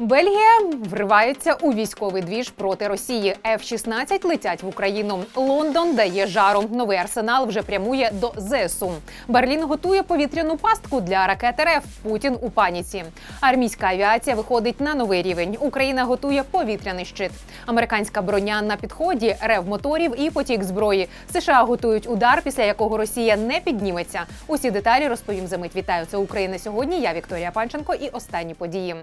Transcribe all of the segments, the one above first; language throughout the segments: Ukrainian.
Бельгія вривається у військовий двіж проти Росії. F-16 летять в Україну. Лондон дає жару. Новий арсенал вже прямує до ЗСУ. Берлін готує повітряну пастку для ракет РФ. Путін у паніці. Армійська авіація виходить на новий рівень. Україна готує повітряний щит. Американська броня на підході, рев моторів і потік зброї. США готують удар, після якого Росія не підніметься. Усі деталі розповім за мить. Вітаю це Україна сьогодні. Я Вікторія Панченко і останні події.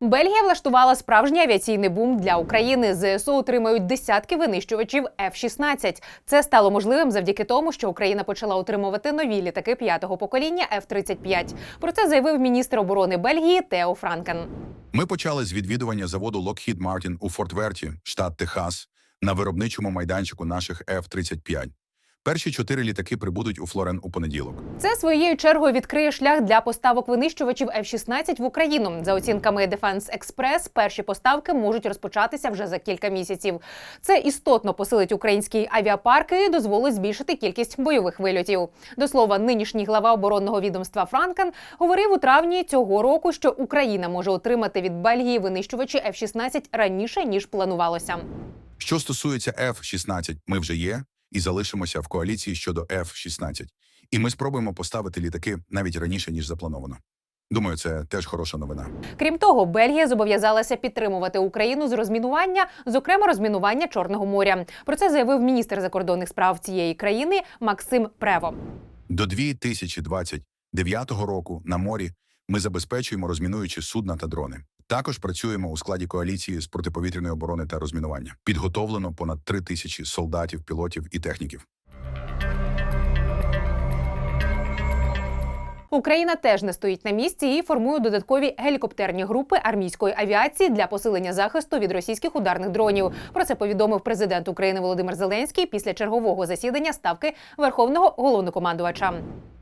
Бельгія влаштувала справжній авіаційний бум для України. ЗСУ отримають десятки винищувачів F-16. Це стало можливим завдяки тому, що Україна почала отримувати нові літаки п'ятого покоління F-35. Про це заявив міністр оборони Бельгії Тео Франкен. Ми почали з відвідування заводу Lockheed Martin у Форт-Верті, штат Техас, на виробничому майданчику наших F-35. Перші чотири літаки прибудуть у Флорен у понеділок. Це своєю чергою відкриє шлях для поставок винищувачів F-16 в Україну. За оцінками Defense Express, перші поставки можуть розпочатися вже за кілька місяців. Це істотно посилить український авіапарк і дозволить збільшити кількість бойових вильотів. До слова, нинішній глава оборонного відомства Франкен говорив у травні цього року, що Україна може отримати від Бельгії винищувачі F-16 раніше ніж планувалося. Що стосується F-16, ми вже є і залишимося в коаліції щодо F-16. І ми спробуємо поставити літаки навіть раніше ніж заплановано. Думаю, це теж хороша новина. Крім того, Бельгія зобов'язалася підтримувати Україну з розмінування, зокрема розмінування Чорного моря. Про це заявив міністр закордонних справ цієї країни Максим Прево. До 2029 року на морі ми забезпечуємо розмінуючі судна та дрони. Також працюємо у складі коаліції з протиповітряної оборони та розмінування. Підготовлено понад три тисячі солдатів, пілотів і техніків. Україна теж не стоїть на місці і формує додаткові гелікоптерні групи армійської авіації для посилення захисту від російських ударних дронів. Про це повідомив президент України Володимир Зеленський після чергового засідання ставки Верховного головнокомандувача.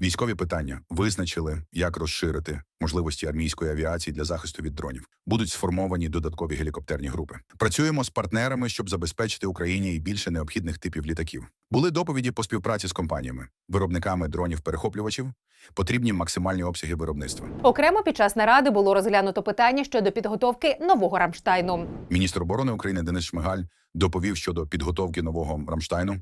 Військові питання визначили, як розширити можливості армійської авіації для захисту від дронів. Будуть сформовані додаткові гелікоптерні групи. Працюємо з партнерами, щоб забезпечити Україні і більше необхідних типів літаків. Були доповіді по співпраці з компаніями, виробниками дронів-перехоплювачів. Потрібні максимальні обсяги виробництва. Окремо під час наради було розглянуто питання щодо підготовки нового Рамштайну. Міністр оборони України Денис Шмигаль доповів щодо підготовки нового Рамштайну.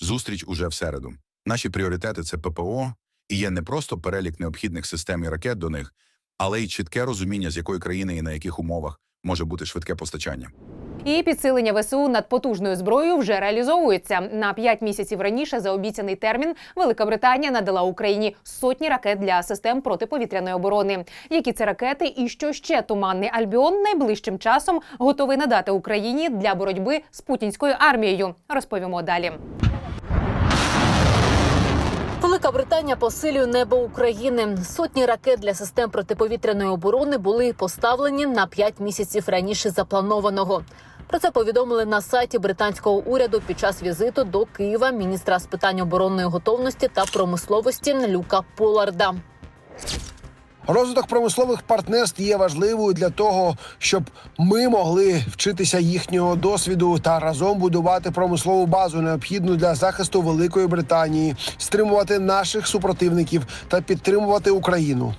Зустріч уже в середу. Наші пріоритети це ППО і є не просто перелік необхідних систем і ракет до них, але й чітке розуміння, з якої країни і на яких умовах може бути швидке постачання. І підсилення ВСУ над потужною зброєю вже реалізовується. На п'ять місяців раніше за обіцяний термін Велика Британія надала Україні сотні ракет для систем протиповітряної оборони. Які це ракети, і що ще туманний Альбіон найближчим часом готовий надати Україні для боротьби з путінською армією? Розповімо далі. Велика Британія посилює небо України. Сотні ракет для систем протиповітряної оборони були поставлені на 5 місяців раніше запланованого. Про це повідомили на сайті британського уряду під час візиту до Києва міністра з питань оборонної готовності та промисловості Люка Поларда. Розвиток промислових партнерств є важливою для того, щоб ми могли вчитися їхнього досвіду та разом будувати промислову базу, необхідну для захисту Великої Британії, стримувати наших супротивників та підтримувати Україну.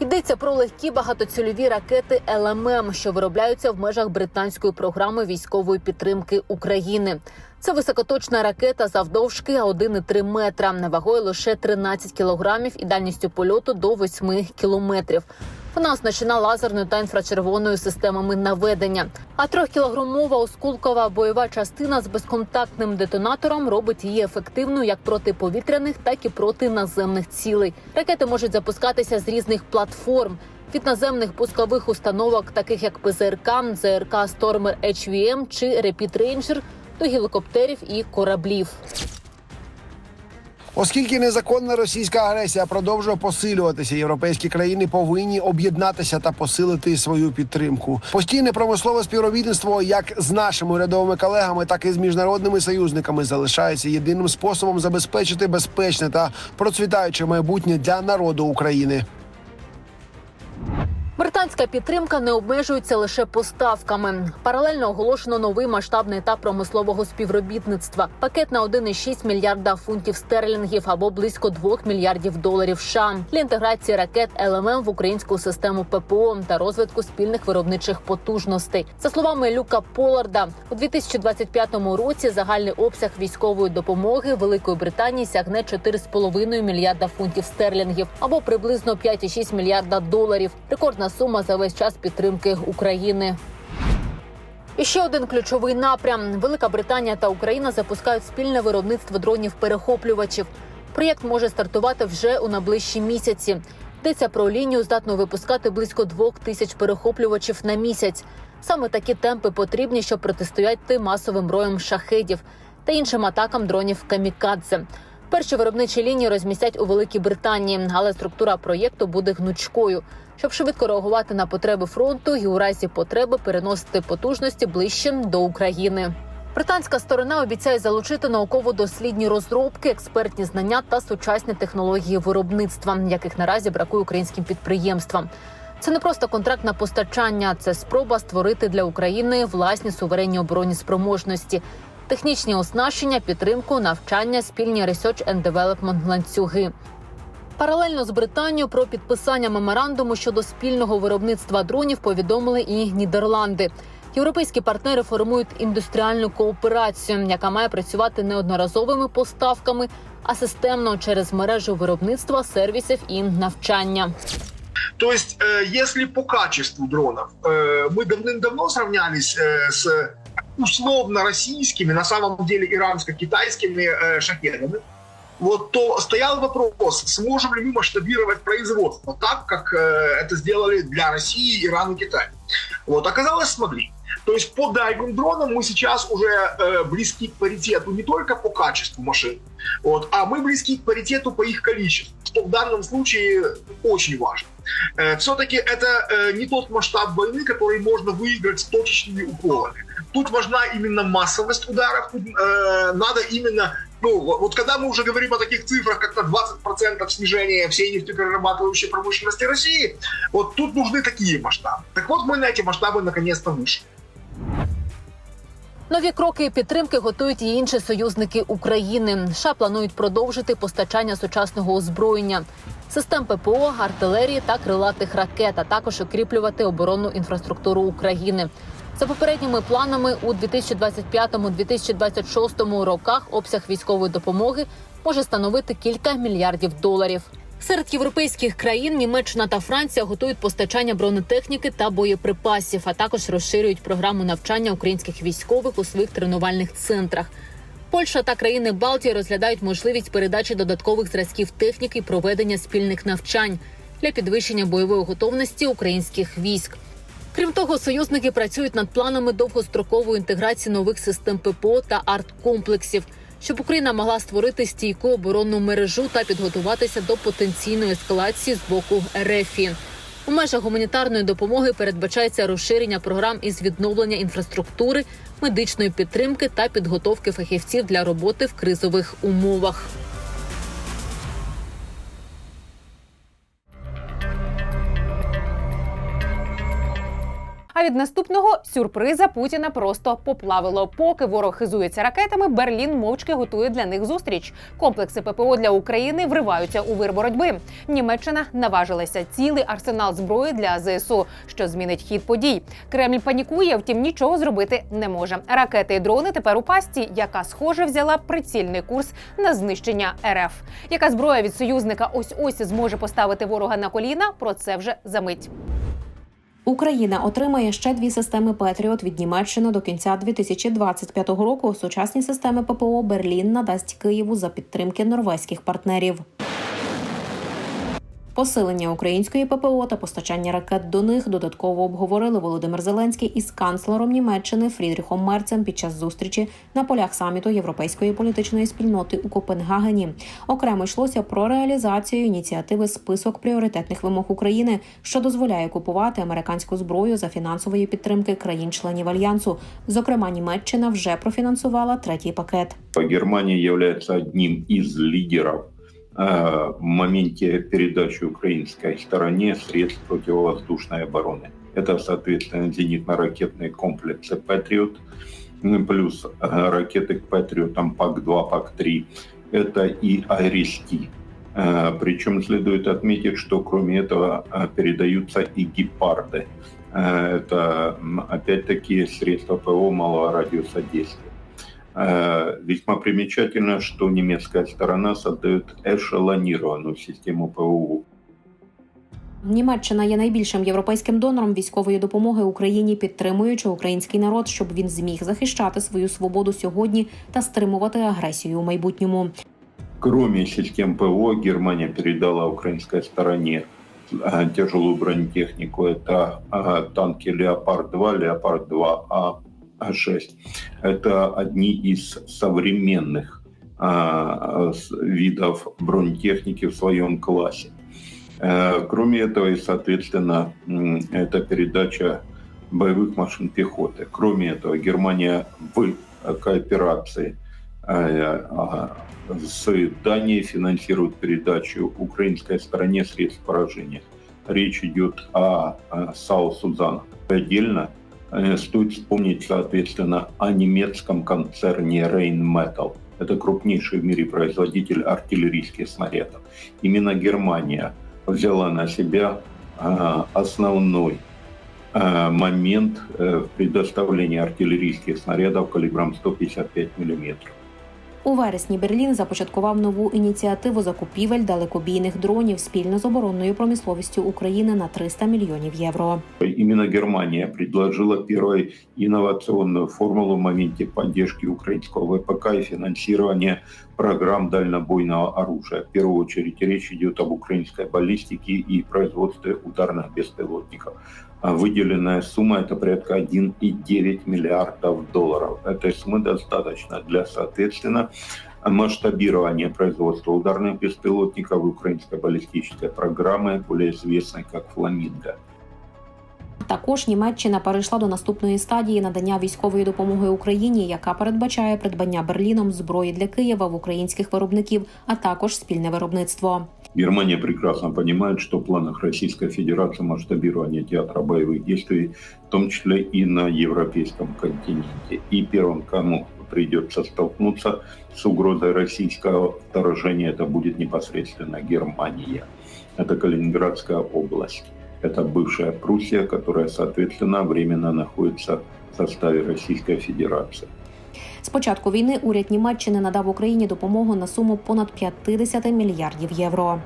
Йдеться про легкі багатоцільові ракети ЛММ, що виробляються в межах британської програми військової підтримки України. Це високоточна ракета завдовжки 1,3 метра, вагою лише 13 кілограмів і дальністю польоту до 8 кілометрів. Вона оснащена лазерною та інфрачервоною системами наведення. А трьохкілограмова осколкова бойова частина з безконтактним детонатором робить її ефективною як проти повітряних, так і проти наземних цілей. Ракети можуть запускатися з різних платформ. Від наземних пускових установок, таких як ПЗРК, ЗРК Stormer HVM чи Rapid Ranger, до гелікоптерів і кораблів. Оскільки незаконна російська агресія продовжує посилюватися, європейські країни повинні об'єднатися та посилити свою підтримку. Постійне промислове співробітництво, як з нашими урядовими колегами, так і з міжнародними союзниками, залишається єдиним способом забезпечити безпечне та процвітаюче майбутнє для народу України. Британська підтримка не обмежується лише поставками. Паралельно оголошено новий масштабний етап промислового співробітництва. Пакет на 1,6 мільярда фунтів стерлінгів або близько 2 мільярдів доларів США для інтеграції ракет ЛММ в українську систему ППО та розвитку спільних виробничих потужностей. За словами Люка Поларда, у 2025 році загальний обсяг військової допомоги Великої Британії сягне 4,5 мільярда фунтів стерлінгів або приблизно 5,6 мільярда доларів. Рекордна сума за весь час підтримки України. І ще один ключовий напрям: Велика Британія та Україна запускають спільне виробництво дронів-перехоплювачів. Проєкт може стартувати вже у найближчі місяці. Йдеться про лінію, здатну випускати близько двох тисяч перехоплювачів на місяць. Саме такі темпи потрібні, щоб протистояти масовим роям шахедів та іншим атакам дронів камікадзе. Перші виробничі лінії розмістять у Великій Британії, але структура проєкту буде гнучкою, щоб швидко реагувати на потреби фронту і у разі потреби переносити потужності ближче до України. Британська сторона обіцяє залучити науково-дослідні розробки, експертні знання та сучасні технології виробництва, яких наразі бракує українським підприємствам. Це не просто контракт на постачання, це спроба створити для України власні суверенні оборонні спроможності, технічні оснащення, підтримку, навчання, спільні research and development ланцюги. Паралельно з Британією про підписання меморандуму щодо спільного виробництва дронів повідомили і Нідерланди. Європейські партнери формують індустріальну кооперацію, яка має працювати не одноразовими поставками, а системно через мережу виробництва, сервісів і навчання. То есть, э, если по качеству дронов э, мы давным-давно сравнялись э, с условно российскими, на самом деле иранско-китайскими э, шахедами, вот то стоял вопрос, сможем ли мы масштабировать производство так, как э, это сделали для России, Ирана и Китая. Вот, оказалось, смогли. То есть по дайвинг дронам мы сейчас уже э, близки к паритету не только по качеству машин, вот, а мы близки к паритету по их количеству, что в данном случае очень важно. Э, Все-таки это э, не тот масштаб войны, который можно выиграть точечными уколами. Тут важна именно массовость ударов, тут э, надо именно ну, вот вот когда мы уже говорим о таких цифрах, как на 20% снижения всей нефтеперерабатывающей промышленности России, вот тут нужны такие масштабы. Так вот, мы на эти масштабы наконец-то вышли. Нові кроки підтримки готують і інші союзники України. США планують продовжити постачання сучасного озброєння, систем ППО, артилерії та крилатих ракет, а також укріплювати оборонну інфраструктуру України. За попередніми планами у 2025-2026 роках обсяг військової допомоги може становити кілька мільярдів доларів. Серед європейських країн Німеччина та Франція готують постачання бронетехніки та боєприпасів, а також розширюють програму навчання українських військових у своїх тренувальних центрах. Польща та країни Балтії розглядають можливість передачі додаткових зразків техніки і проведення спільних навчань для підвищення бойової готовності українських військ. Крім того, союзники працюють над планами довгострокової інтеграції нових систем ППО та арткомплексів, щоб Україна могла створити стійку оборонну мережу та підготуватися до потенційної ескалації з боку РФ. У межах гуманітарної допомоги передбачається розширення програм із відновлення інфраструктури, медичної підтримки та підготовки фахівців для роботи в кризових умовах. А від наступного сюрприза Путіна просто поплавило. Поки ворог хизується ракетами, Берлін мовчки готує для них зустріч. Комплекси ППО для України вриваються у вир боротьби. Німеччина наважилася цілий арсенал зброї для ЗСУ, що змінить хід подій. Кремль панікує, втім нічого зробити не може. Ракети і дрони тепер у пасті, яка схоже взяла прицільний курс на знищення РФ. Яка зброя від союзника ось ось зможе поставити ворога на коліна? Про це вже за мить. Україна отримає ще дві системи Петріот від Німеччини до кінця 2025 року. Сучасні системи ППО Берлін надасть Києву за підтримки норвезьких партнерів. Посилення української ППО та постачання ракет до них додатково обговорили Володимир Зеленський із канцлером Німеччини Фрідріхом Мерцем під час зустрічі на полях саміту Європейської політичної спільноти у Копенгагені. Окремо йшлося про реалізацію ініціативи список пріоритетних вимог України, що дозволяє купувати американську зброю за фінансової підтримки країн-членів альянсу. Зокрема, Німеччина вже профінансувала третій пакет. Германия является одним из лидеров э, в моменте передачи украинской стороне средств противовоздушной обороны. Это, соответственно, зенитно-ракетные комплексы «Патриот», плюс э, ракеты к «Патриотам» ПАК-2, ПАК-3. Это и «Айрис-Ти». Э, Причем следует отметить, что кроме этого э, передаются и «Гепарды». Э, Это, опять-таки, средства ПО малого радиуса действия. Э, Весьма примечательно, что немецкая сторона создает эшелонированную систему ПОУ. Німеччина є найбільшим європейським донором військової допомоги Україні, підтримуючи український народ, щоб він зміг захищати свою свободу сьогодні та стримувати агресію у майбутньому. Кроме систем ПВО, Германия передала украинской стороне э, тяжелую бронетехнику. Это э, танки «Леопард-2», «Леопард-2А», А6. Это одни из современных э, видов бронетехники в своем классе. Э, Кроме этого, и, соответственно, это передача боевых машин пехоты. Кроме этого, Германия в кооперации э, а, с Данией финансирует передачу украинской стороне средств поражения. Речь идет о, САУ «Сузан». Отдельно стоит вспомнить, соответственно, о немецком концерне Rheinmetall. Это крупнейший в мире производитель артиллерийских снарядов. Именно Германия взяла на себя э, основной э, момент э, в предоставлении артиллерийских снарядов калибром 155 миллиметров. У вересні Берлін започаткував нову ініціативу закупівель далекобійних дронів спільно з оборонною промисловістю України на 300 мільйонів євро. Именно Германия предложила первую инновационную формулу в моменте поддержки украинского ВПК и финансирования программ дальнобойного оружия. В первую очередь речь идет об украинской баллистике и производстве ударных беспилотников. А Выделенная сумма это порядка 1,9 миллиардов долларов. Этой суммы достаточно для, соответственно, масштабирования производства ударных беспилотников украинской баллистической программы, более известной как «Фламинго». Також Німеччина перейшла до наступної стадії надання військової допомоги Україні, яка передбачає придбання Берліном зброї для Києва в українських виробників, а також спільне виробництво. Германия прекрасно понимает, что в планах Российской Федерации масштабирование театра боевых действий, в том числе и на европейском континенте. И первым, кому придется столкнуться с угрозой российского вторжения, это будет непосредственно Германия. Это Калининградская область. Это бывшая Пруссия, которая, соответственно, временно находится в составе Российской Федерации. З початку війни уряд Німеччини надав Україні допомогу на суму понад 50 мільярдів євро.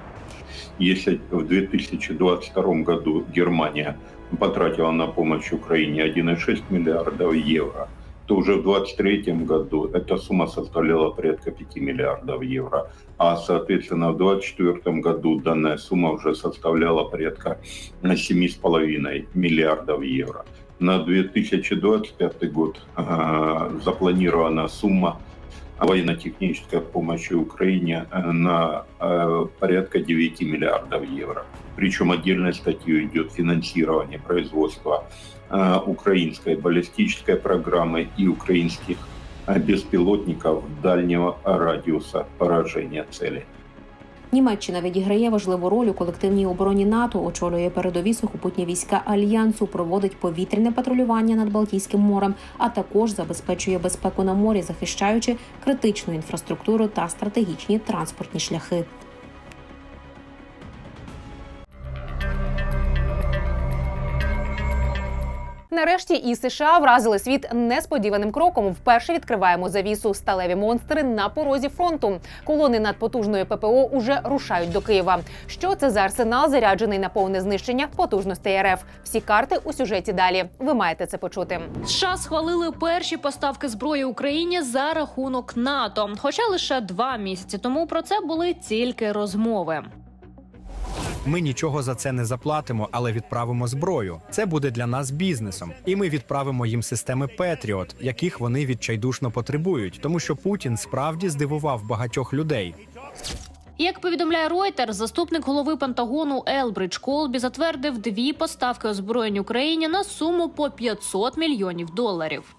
Если в 2022 году Германия потратила на помощь Украине 1,6 миллиардов евро, то уже в 2023 году эта сумма составляла порядка 5 миллиардов евро. А, соответственно, в 2024 году данная сумма уже составляла порядка 7,5 миллиардов евро. На 2025 год э, запланирована сумма военно-технической помощи Украине э, на э, порядка 9 миллиардов евро. Причем отдельной статьей идет финансирование производства э, украинской баллистической программы и украинских э, беспилотников дальнего радиуса поражения цели. Німеччина відіграє важливу роль у колективній обороні НАТО, очолює передові сухопутні війська альянсу, проводить повітряне патрулювання над Балтійським морем, а також забезпечує безпеку на морі, захищаючи критичну інфраструктуру та стратегічні транспортні шляхи. Нарешті і США вразили світ несподіваним кроком. Вперше відкриваємо завісу сталеві монстри на порозі фронту. Колони надпотужної ППО уже рушають до Києва. Що це за арсенал, заряджений на повне знищення потужностей РФ? Всі карти у сюжеті далі. Ви маєте це почути. США схвалили перші поставки зброї Україні за рахунок НАТО. Хоча лише два місяці тому про це були тільки розмови. Ми нічого за це не заплатимо, але відправимо зброю. Це буде для нас бізнесом, і ми відправимо їм системи Петріот, яких вони відчайдушно потребують, тому що Путін справді здивував багатьох людей. Як повідомляє Reuters, заступник голови Пентагону Елбридж Колбі затвердив дві поставки озброєнь Україні на суму по 500 мільйонів доларів.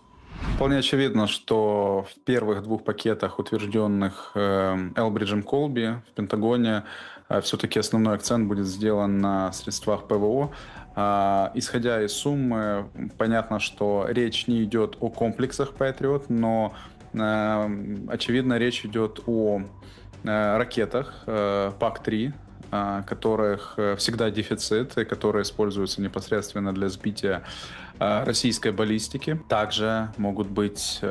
Вполне очевидно, что в первых двух пакетах, утвержденных э, Элбриджем Колби в Пентагоне, все-таки основной акцент будет сделан на средствах ПВО. А, Исходя из суммы, понятно, что речь не идет о комплексах Patriot, но э, очевидно речь идет о э, ракетах э, ПАК-3, а, которых всегда дефицит и которые используются непосредственно для сбития российской баллистики. Также могут быть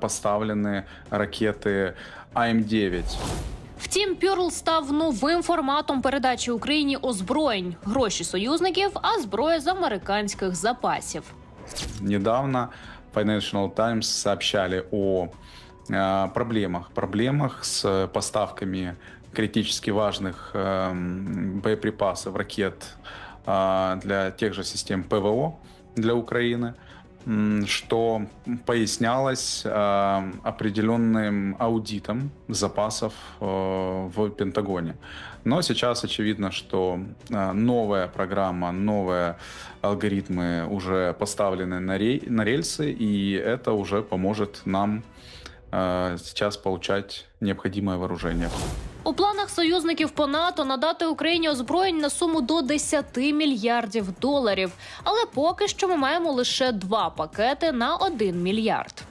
поставлены ракеты АМ-9. Втім, Пьорл став новим форматом передачі Україні озброєнь, гроші союзників, а зброя з американських запасів. Недавно Financial Times сообщали о э, проблемах, проблемах с поставками критически важных эм, боеприпасов, ракет э, для тех же систем ПВО для Украины, м, что пояснялось э, определенным аудитом запасов э, в Пентагоне. Но сейчас очевидно, что э, новая программа, новые алгоритмы уже поставлены на, рельсы, и это уже поможет нам сейчас получать необходимое вооружение. У планах союзників по НАТО надати Україні озброєнь на суму до 10 мільярдів доларів. Але поки що ми маємо лише два пакети на 1 мільярд.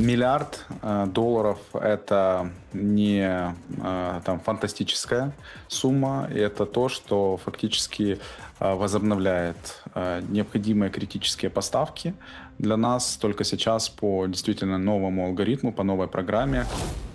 Миллиард э, долларов – это не э, там, фантастическая сумма, и это то, что фактически э, возобновляет э, необходимые критические поставки для нас только сейчас по действительно новому алгоритму, по новой программе.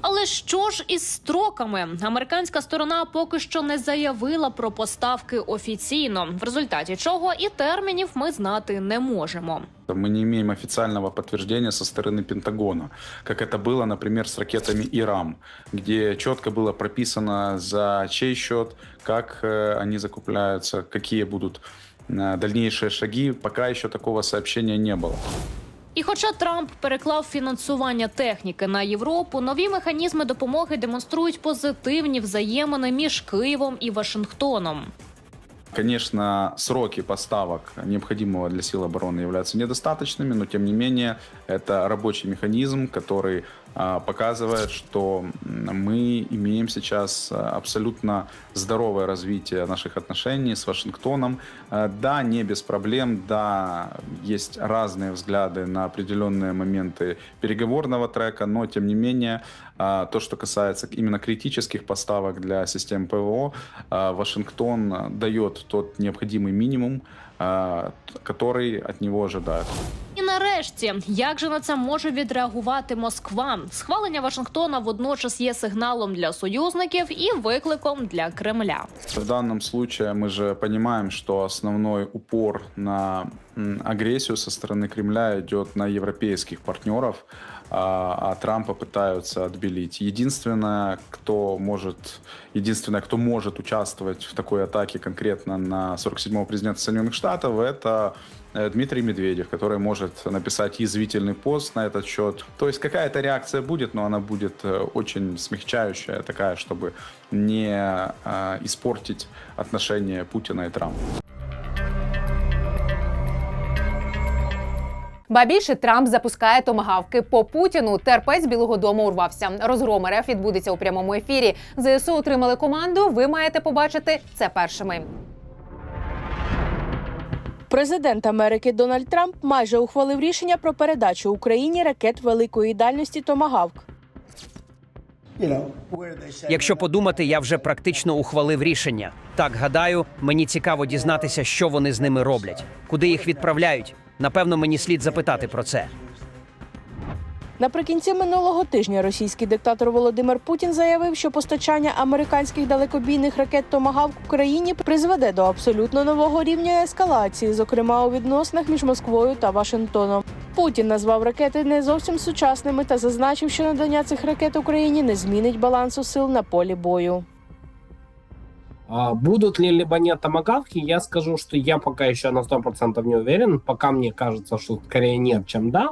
Але що ж із строками? Американська сторона поки що не заявила про поставки офіційно, в результаті чого і термінів ми знати не можемо. Мы не имеем официального подтверждения со стороны Пентагона, как это было, например, с ракетами Ирам, где четко было прописано за чей счет, как э, они закупляются, какие будут э, дальнейшие шаги. Пока еще такого сообщения не было. І хоча Трамп переклав фінансування техніки на Європу, нові механізми допомоги демонструють позитивні взаємини між Києвом і Вашингтоном. Конечно, сроки поставок необходимого для сил обороны являются недостаточными, но тем не менее это рабочий механизм, который а, показывает, что мы имеем сейчас а, абсолютно здоровое развитие наших отношений с Вашингтоном. А, Да, не без проблем, да, есть разные взгляды на определенные моменты переговорного трека, но тем не менее а, то, что касается именно критических поставок для систем ПВО, а, Вашингтон а, дает тот необходимый минимум, а, который от него ожидают. І нарешті, як же на це може відреагувати Москва? Схвалення Вашингтона водночас є сигналом для союзників і викликом для Кремля. В данном случае мы же понимаем, что основной упор на м, агрессию со стороны Кремля идет на европейских партнеров, А, а Трампа пытаются отбелить. Единственное, кто может, единственное, кто может участвовать в такой атаке конкретно на 47-го президента Соединенных Штатов, это э, Дмитрий Медведев, который может написать язвительный пост на этот счет. То есть какая-то реакция будет, но она будет э, очень смягчающая, такая, чтобы не э, испортить отношения Путина и Трампа. Ба більше Трамп запускає томагавки по Путіну. Терпець Білого Дому урвався. Розгром РФ відбудеться у прямому ефірі. ЗСУ отримали команду. Ви маєте побачити це першими. Президент Америки Дональд Трамп майже ухвалив рішення про передачу Україні ракет великої дальності Томагавк. Якщо подумати, я вже практично ухвалив рішення. Так гадаю, мені цікаво дізнатися, що вони з ними роблять, куди їх відправляють. Напевно, мені слід запитати про це. Наприкінці минулого тижня російський диктатор Володимир Путін заявив, що постачання американських далекобійних ракет Томагавк Україні призведе до абсолютно нового рівня ескалації, зокрема у відносинах між Москвою та Вашингтоном. Путін назвав ракети не зовсім сучасними та зазначив, що надання цих ракет Україні не змінить балансу сил на полі бою. А Будут ли либо нет томагавки, я скажу, что я пока еще на 100% не уверен. Пока мне кажется, что скорее нет, чем да.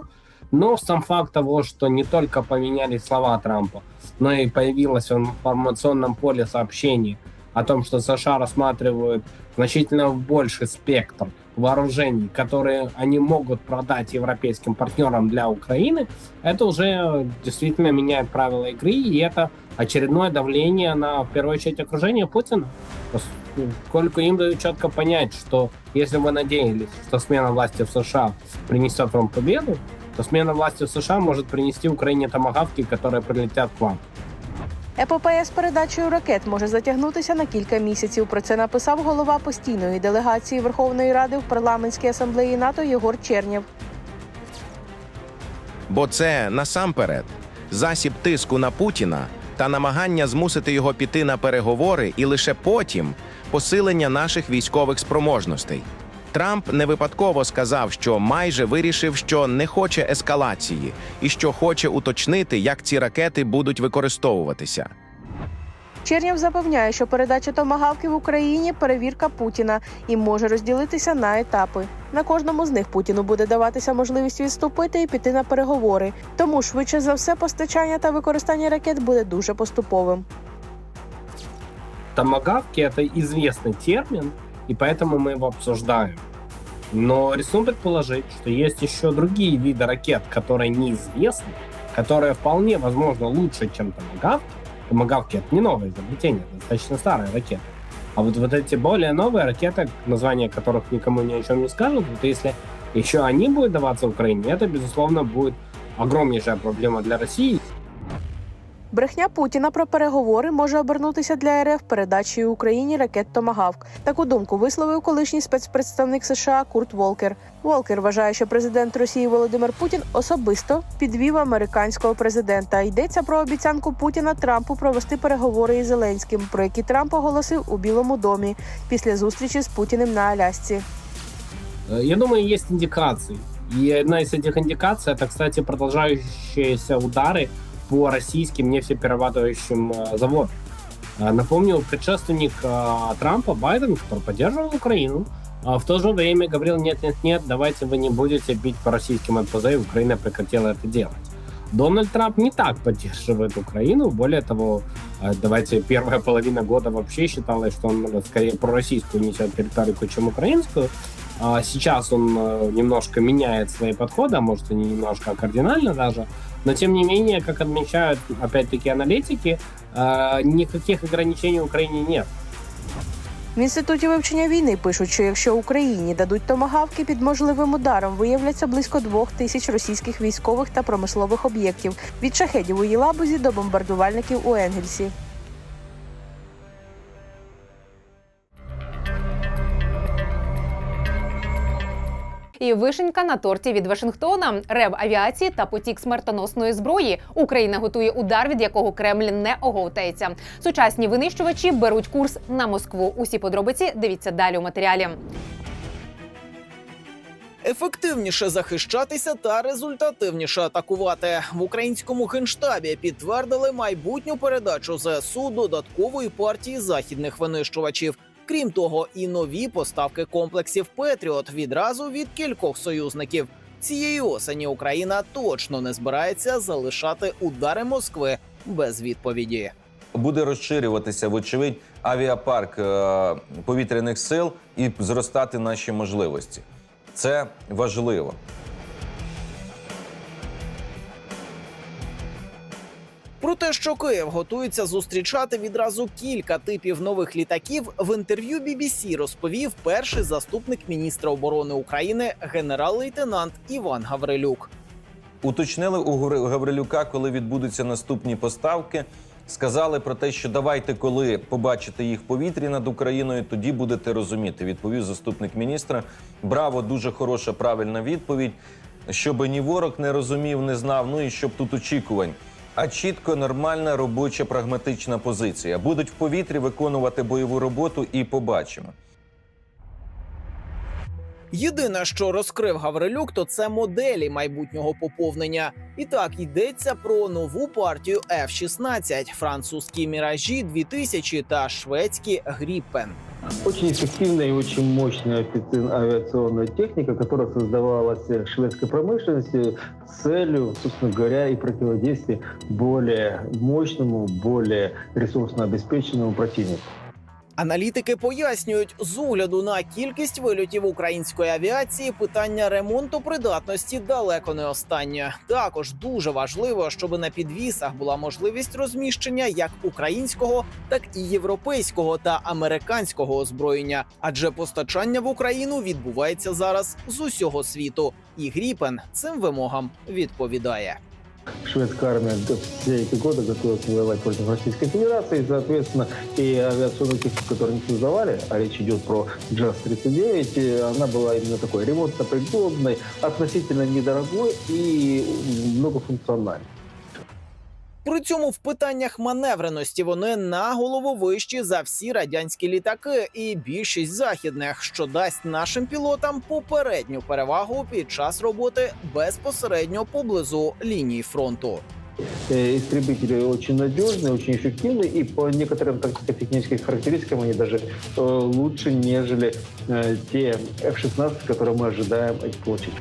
Но сам факт того, что не только поменялись слова Трампа, но и появилось в информационном поле сообщений о том, что США рассматривают значительно больший спектр вооружений, которые они могут продать европейским партнерам для Украины, это уже действительно меняет правила игры, и это очередное давление на, в первую очередь, окружение Путина. Поскольку им дают четко понять, что если вы надеялись, что смена власти в США принесет вам победу, то смена власти в США может принести Украине томагавки, которые прилетят к вам. ЕППС з передачею ракет може затягнутися на кілька місяців. Про це написав голова постійної делегації Верховної Ради в парламентській асамблеї НАТО Єгор Чернєв. Бо це насамперед засіб тиску на Путіна та намагання змусити його піти на переговори, і лише потім посилення наших військових спроможностей. Трамп не випадково сказав, що майже вирішив, що не хоче ескалації і що хоче уточнити, як ці ракети будуть використовуватися. Чернєв запевняє, що передача томагавки в Україні перевірка Путіна і може розділитися на етапи. На кожному з них Путіну буде даватися можливість відступити і піти на переговори. Тому швидше за все постачання та використання ракет буде дуже поступовим. Томагавки — это известный термин, и поэтому мы его обсуждаем. Но рискну предположить, что есть еще другие виды ракет, которые неизвестны, которые вполне возможно лучше, чем томагавки. Томагавки — это не новое изобретение, это достаточно старая ракета. А вот, вот эти более новые ракеты, названия которых никому ни о чем не скажут, вот если еще они будут даваться Украине, это, безусловно, будет огромнейшая проблема для России. Брехня Путіна про переговори може обернутися для РФ передачею Україні ракет Томагавк. Таку думку висловив колишній спецпредставник США Курт Волкер. Волкер вважає, що президент Росії Володимир Путін особисто підвів американського президента. Йдеться про обіцянку Путіна Трампу провести переговори із Зеленським, про які Трамп оголосив у Білому домі після зустрічі з Путіним на Алясці. Э, Я думаю, есть индикации. И одна из этих индикаций это, кстати, продолжающиеся удары по российским нефтеперерабатывающим э, заводам. Э, Напомню, предшественник э, Трампа, Байден, который поддерживал Украину, в то же время говорил, нет-нет-нет, давайте вы не будете бить по российским НПЗ, и Украина прекратила это делать. Дональд Трамп не так поддерживает Украину. Более того, давайте первая половина года вообще считалось, что он скорее пророссийскую несет риторику, чем украинскую. А Сейчас он немножко меняет свои подходы, а может и не немножко, а кардинально даже. Но тем не менее, как отмечают опять-таки аналитики, никаких ограничений Украине нет. В інституті вивчення війни пишуть, що якщо Україні дадуть томагавки, під можливим ударом виявляться близько двох тисяч російських військових та промислових об'єктів від шахедів у Єлабузі до бомбардувальників у Енгельсі. І вишенька на торті від Вашингтона, рев авіації та потік смертоносної зброї. Україна готує удар, від якого Кремль не оговтається. Сучасні винищувачі беруть курс на Москву. Усі подробиці дивіться далі у матеріалі. Ефективніше захищатися та результативніше атакувати в українському генштабі. Підтвердили майбутню передачу ЗСУ додаткової партії західних винищувачів. Крім того, і нові поставки комплексів Петріот відразу від кількох союзників. Цієї осені Україна точно не збирається залишати удари Москви без відповіді. буде розширюватися, вочевидь, авіапарк е, повітряних сил і зростати наші можливості. Це важливо. Про те, що Київ готується зустрічати відразу кілька типів нових літаків, в інтерв'ю BBC розповів перший заступник міністра оборони України генерал-лейтенант Іван Гаврилюк. Уточнили у Гаври- Гаврилюка, коли відбудуться наступні поставки. Сказали про те, що давайте, коли побачите їх повітрі над Україною, тоді будете розуміти. Відповів заступник міністра. Браво, дуже хороша, правильна відповідь. Щоб ні ворог не розумів, не знав. Ну і щоб тут очікувань. А чітко нормальна робоча прагматична позиція. Будуть в повітрі виконувати бойову роботу і побачимо. Єдине, що розкрив Гаврилюк, то це моделі майбутнього поповнення. І так йдеться про нову партію F-16, французькі міражі 2000 та шведські Гріппен. Очень эффективная и очень мощная авиаци- авиационная техника, которая создавалась э, шведской промышленностью с целью, собственно говоря, и противодействия более мощному, более ресурсно обеспеченному противнику. Аналітики пояснюють, з огляду на кількість вильотів української авіації питання ремонту придатності далеко не останнє. Також дуже важливо, щоб на підвісах була можливість розміщення як українського, так і європейського та американського озброєння, адже постачання в Україну відбувається зараз з усього світу, і Гріпен цим вимогам відповідає Шведская армия все эти годы готовилась воевать против Российской Федерации, и, соответственно, и авиационную технику, которую они создавали, а речь идет про ЖАС-39, э, она была именно такой ремонтно-пригодной, относительно недорогой и многофункциональной. При цьому в питаннях маневреності вони на голову вищі за всі радянські літаки і більшість західних, що дасть нашим пілотам попередню перевагу під час роботи безпосередньо поблизу лінії фронту. Э, Истребители очень надежные, очень эффективные, и по некоторым тактико-техническим характеристикам они даже э, лучше, нежели э, те F-16, которые мы ожидаем получить.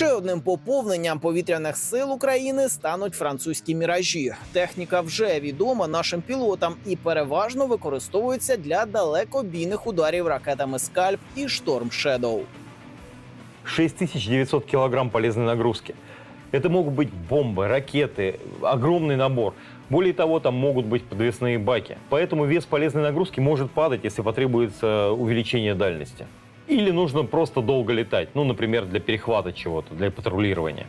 Ще одним поповненням повітряних сил України стануть французькі міражі. Техніка вже відома нашим пілотам і переважно використовується для далекобійних ударів ракетами Скальп і Шторм Шедоу. 6900 килограмм полезной нагрузки. Это могут быть бомбы, ракеты, огромный набор. Более того, там могут быть подвесные баки. Поэтому вес полезной нагрузки может падать, если потребуется увеличение дальности. Или нужно просто долго летать, ну, например, для перехвата чего-то, для патрулирования.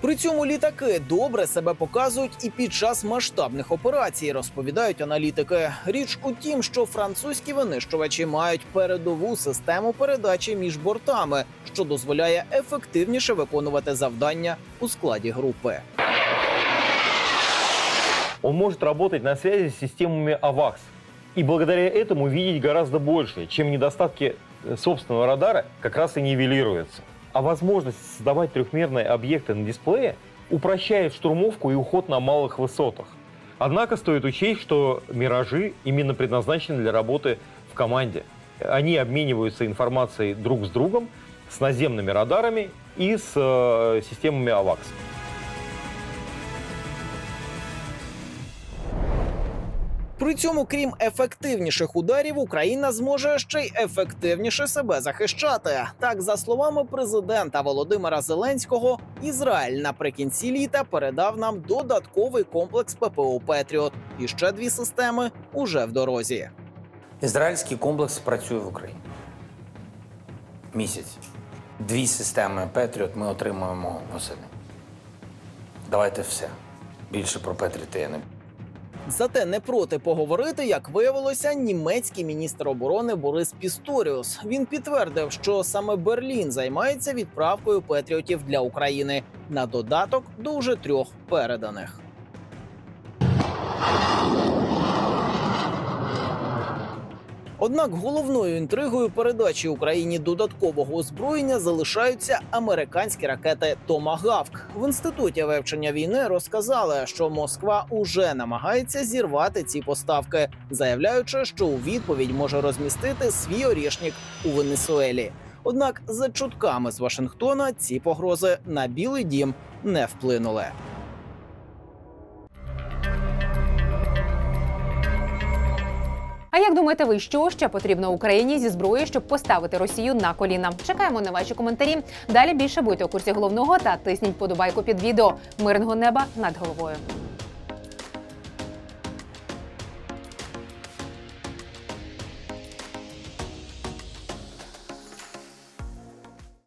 При цьому літаки добре себе показують і під час масштабних операцій, розповідають аналітики. Річ у тім, що французькі винищувачі мають передову систему передачі між бортами, що дозволяє ефективніше виконувати завдання у складі групи. Он может работать на связи с системами АВАКС. И благодаря этому видеть гораздо больше, чем недостатки собственного радара как раз и нивелируются. А возможность создавать трехмерные объекты на дисплее упрощает штурмовку и уход на малых высотах. Однако стоит учесть, что «Миражи» именно предназначены для работы в команде. Они обмениваются информацией друг с другом, с наземными радарами и с э, системами АВАКС. При цьому, крім ефективніших ударів, Україна зможе ще й ефективніше себе захищати. Так, за словами президента Володимира Зеленського, Ізраїль наприкінці літа передав нам додатковий комплекс ППО Петріот. І ще дві системи уже в дорозі. Ізраїльський комплекс працює в Україні. Місяць. Дві системи Петріот ми отримуємо восени. Давайте все. Більше про Петріоти я не Зате не проти поговорити, як виявилося, німецький міністр оборони Борис Пісторіус. Він підтвердив, що саме Берлін займається відправкою патріотів для України на додаток до уже трьох переданих. Однак головною інтригою передачі Україні додаткового озброєння залишаються американські ракети Томагавк. В інституті вивчення війни розказали, що Москва уже намагається зірвати ці поставки, заявляючи, що у відповідь може розмістити свій орішник у Венесуелі. Однак, за чутками з Вашингтона, ці погрози на Білий Дім не вплинули. А як думаєте ви, що ще потрібно Україні зі зброї, щоб поставити Росію на коліна? Чекаємо на ваші коментарі. Далі більше будьте у курсі головного та тисніть подобайку під відео. Мирного неба над головою.